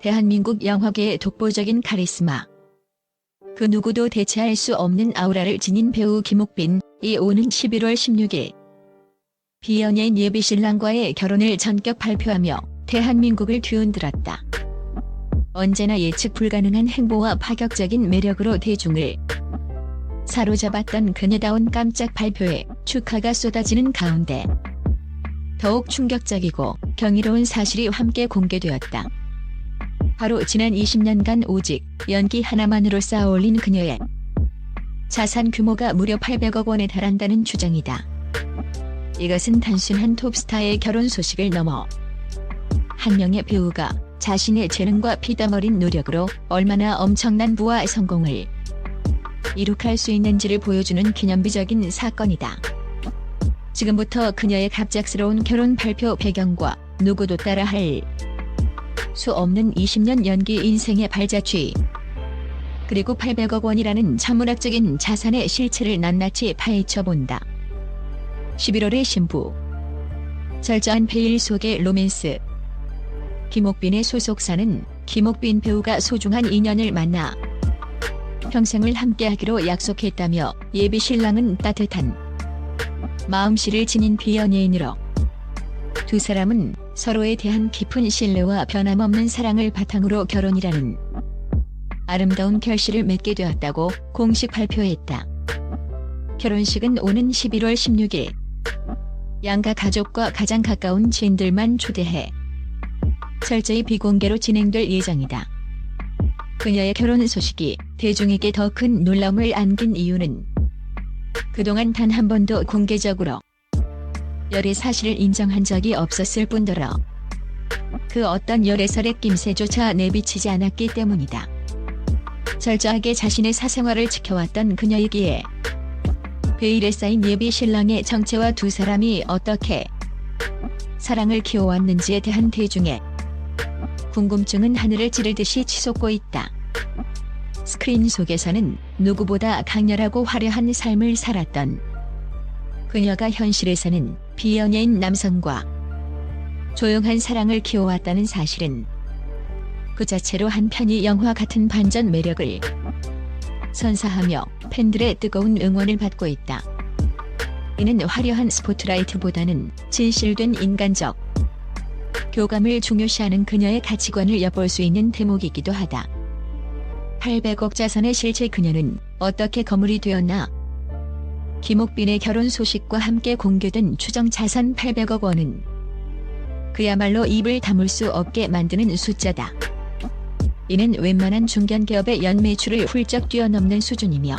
대한민국 영화계의 독보적인 카리스마. 그 누구도 대체할 수 없는 아우라를 지닌 배우 김옥빈 이 오는 11월 16일 비연예인 예비 신랑과의 결혼을 전격 발표하며 대한민국을 뒤흔들었다. 언제나 예측 불가능한 행보와 파격적인 매력으로 대중을 사로잡았던 그녀다운 깜짝 발표에 축하가 쏟아지는 가운데 더욱 충격적이고 경이로운 사실이 함께 공개되었다. 바로 지난 20년간 오직 연기 하나만으로 쌓아올린 그녀의 자산 규모가 무려 800억 원에 달한다는 주장이다. 이것은 단순한 톱스타의 결혼 소식을 넘어 한 명의 배우가 자신의 재능과 피땀 어린 노력으로 얼마나 엄청난 부와 성공을 이룩할 수 있는지를 보여주는 기념비적인 사건이다. 지금부터 그녀의 갑작스러운 결혼 발표 배경과 누구도 따라할 수 없는 20년 연기 인생의 발자취. 그리고 800억 원이라는 천문학적인 자산의 실체를 낱낱이 파헤쳐 본다. 11월의 신부. 절저한 베일 속의 로맨스. 김옥빈의 소속사는 김옥빈 배우가 소중한 인연을 만나 평생을 함께하기로 약속했다며 예비 신랑은 따뜻한 마음씨를 지닌 비연예인으로 두 사람은 서로에 대한 깊은 신뢰와 변함없는 사랑을 바탕으로 결혼이라는 아름다운 결실을 맺게 되었다고 공식 발표했다. 결혼식은 오는 11월 16일 양가 가족과 가장 가까운 지인들만 초대해 철저히 비공개로 진행될 예정이다. 그녀의 결혼 소식이 대중에게 더 큰 놀라움을 안긴 이유는 그동안 단 한 번도 공개적으로 열애 사실을 인정한 적이 없었을 뿐더러 그 어떤 열애설의 낌새조차 내비치지 않았기 때문이다. 철저하게 자신의 사생활을 지켜왔던 그녀이기에 베일에 쌓인 예비 신랑의 정체와 두 사람이 어떻게 사랑을 키워왔는지에 대한 대중의 궁금증은 하늘을 찌르듯이 치솟고 있다. 스크린 속에서는 누구보다 강렬하고 화려한 삶을 살았던 그녀가 현실에서는 비연예인 남성과 조용한 사랑을 키워왔다는 사실은 그 자체로 한편이 영화 같은 반전 매력을 선사하며 팬들의 뜨거운 응원을 받고 있다. 이는 화려한 스포트라이트보다는 진실된 인간적 교감을 중요시하는 그녀의 가치관을 엿볼 수 있는 대목이기도 하다. 800억 자산의 실체 그녀는 어떻게 거물이 되었나? 김옥빈의 결혼 소식과 함께 공개된 추정 자산 800억 원은 그야말로 입을 다물 수 없게 만드는 숫자다. 이는 웬만한 중견기업의 연매출을 훌쩍 뛰어넘는 수준이며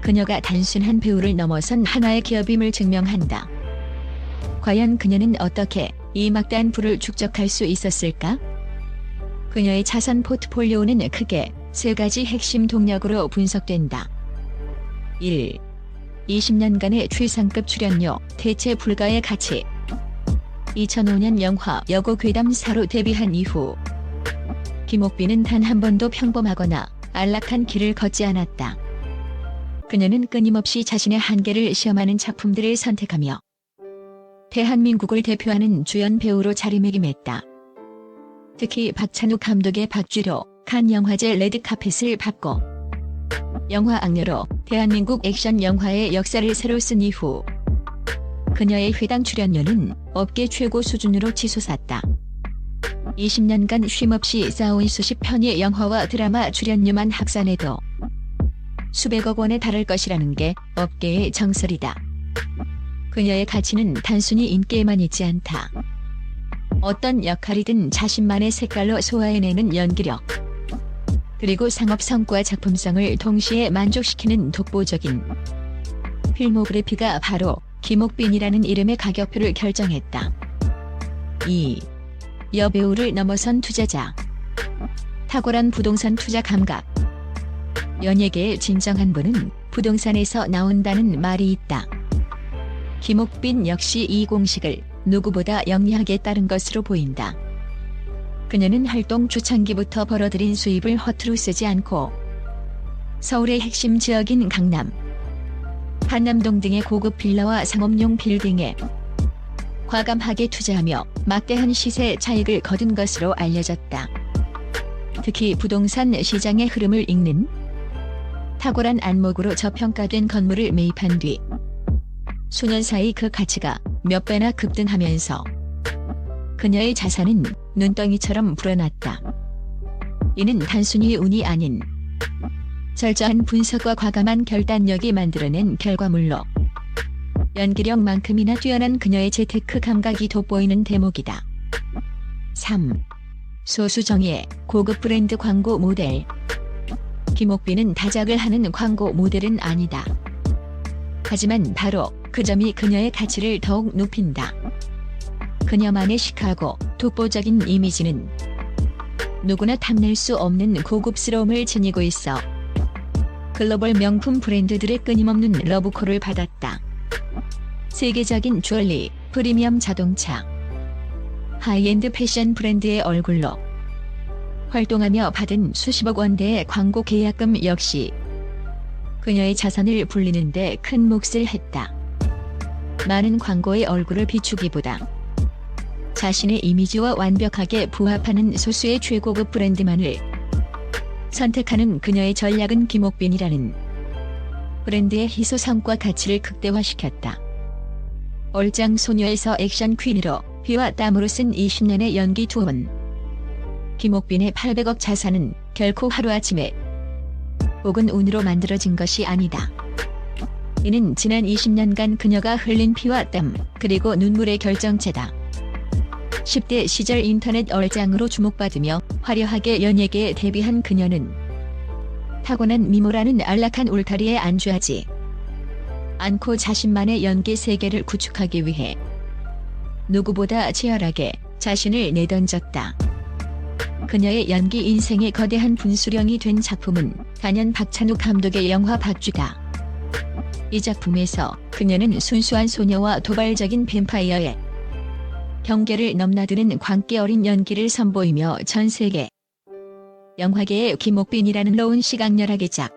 그녀가 단순한 배우를 넘어선 하나의 기업임을 증명한다. 과연 그녀는 어떻게 이 막대한 부를 축적할 수 있었을까? 그녀의 자산 포트폴리오는 크게 세 가지 핵심 동력으로 분석된다. 1. 20년간의 최상급 출연료, 대체 불가의 가치. 2005년 영화 여고 괴담사로 데뷔한 이후 김옥빈은 단 한 번도 평범하거나 안락한 길을 걷지 않았다. 그녀는 끊임없이 자신의 한계를 시험하는 작품들을 선택하며 대한민국을 대표하는 주연 배우로 자리매김했다. 특히 박찬욱 감독의 박쥐로 칸 영화제 레드카펫을 받고 영화 악녀로 대한민국 액션 영화의 역사를 새로 쓴 이후 그녀의 회당 출연료는 업계 최고 수준으로 치솟았다. 20년간 쉼없이 쌓아온 수십 편의 영화와 드라마 출연료만 합산해도 수백억 원에 달할 것이라는 게 업계의 정설이다. 그녀의 가치는 단순히 인기에만 있지 않다. 어떤 역할이든 자신만의 색깔로 소화해내는 연기력. 그리고 상업 성과 작품성을 동시에 만족시키는 독보적인 필모그래피가 바로 김옥빈이라는 이름의 가격표를 결정했다. 2. 여배우를 넘어선 투자자. 탁월한 부동산 투자 감각. 연예계의 진정한 분은 부동산에서 나온다는 말이 있다. 김옥빈 역시 이 공식을 누구보다 영리하게 따른 것으로 보인다. 그녀는 활동 초창기부터 벌어들인 수입을 허투루 쓰지 않고 서울의 핵심 지역인 강남, 한남동 등의 고급 빌라와 상업용 빌딩에 과감하게 투자하며 막대한 시세 차익을 거둔 것으로 알려졌다. 특히 부동산 시장의 흐름을 읽는 탁월한 안목으로 저평가된 건물을 매입한 뒤 수년 사이 그 가치가 몇 배나 급등하면서 그녀의 자산은 눈덩이처럼 불어났다. 이는 단순히 운이 아닌 철저한 분석과 과감한 결단력이 만들어낸 결과물로 연기력만큼이나 뛰어난 그녀의 재테크 감각이 돋보이는 대목이다. 3. 소수정예 고급 브랜드 광고 모델 김옥빈은 다작을 하는 광고 모델은 아니다. 하지만 바로 그 점이 그녀의 가치를 더욱 높인다. 그녀만의 시크하고 독보적인 이미지는 누구나 탐낼 수 없는 고급스러움을 지니고 있어 글로벌 명품 브랜드들의 끊임없는 러브콜을 받았다. 세계적인 주얼리, 프리미엄 자동차, 하이엔드 패션 브랜드의 얼굴로 활동하며 받은 수십억 원대의 광고 계약금 역시 그녀의 자산을 불리는데 큰 몫을 했다. 많은 광고의 얼굴을 비추기보다 자신의 이미지와 완벽하게 부합하는 소수의 최고급 브랜드만을 선택하는 그녀의 전략은 김옥빈이라는 브랜드의 희소성과 가치를 극대화시켰다. 얼짱 소녀에서 액션 퀸으로 피와 땀으로 쓴 20년의 연기 투혼. 김옥빈의 800억 자산은 결코 하루아침에 혹은 운으로 만들어진 것이 아니다. 이는 지난 20년간 그녀가 흘린 피와 땀, 그리고 눈물의 결정체다. 10대 시절 인터넷 얼짱으로 주목받으며 화려하게 연예계에 데뷔한 그녀는 타고난 미모라는 안락한 울타리에 안주하지 않고 자신만의 연기 세계를 구축하기 위해 누구보다 치열하게 자신을 내던졌다. 그녀의 연기 인생의 거대한 분수령이 된 작품은 단연 박찬욱 감독의 영화 박쥐다. 이 작품에서 그녀는 순수한 소녀와 도발적인 뱀파이어의 경계를 넘나드는 광기 어린 연기를 선보이며 전 세계 영화계의 김옥빈이라는 로운 시각렬하게 작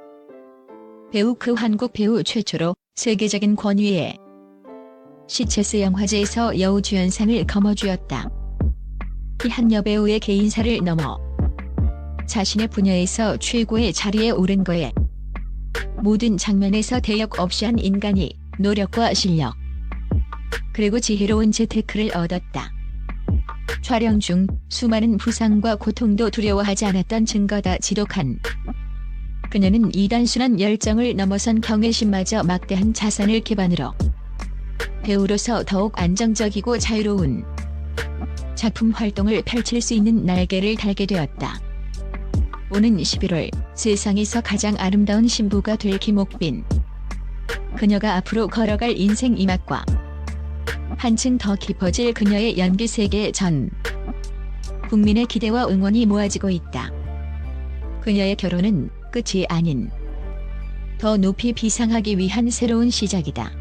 배우 그 한국 배우 최초로 세계적인 권위의 시체스 영화제에서 여우주연상을 거머쥐었다. 이한 여배우의 개인사를 넘어 자신의 분야에서 최고의 자리에 오른 거에 모든 장면에서 대역 없이 한 인간이 노력과 실력 그리고 지혜로운 재테크를 얻었다. 촬영 중 수많은 부상과 고통도 두려워하지 않았던 증거다 지독한 그녀는 이 단순한 열정을 넘어선 경외심마저 막대한 자산을 기반으로 배우로서 더욱 안정적이고 자유로운 작품 활동을 펼칠 수 있는 날개를 달게 되었다. 오는 11월 세상에서 가장 아름다운 신부가 될 김옥빈. 그녀가 앞으로 걸어갈 인생 이막과 한층 더 깊어질 그녀의 연기 세계 전 국민의 기대와 응원이 모아지고 있다. 그녀의 결혼은 끝이 아닌 더 높이 비상하기 위한 새로운 시작이다.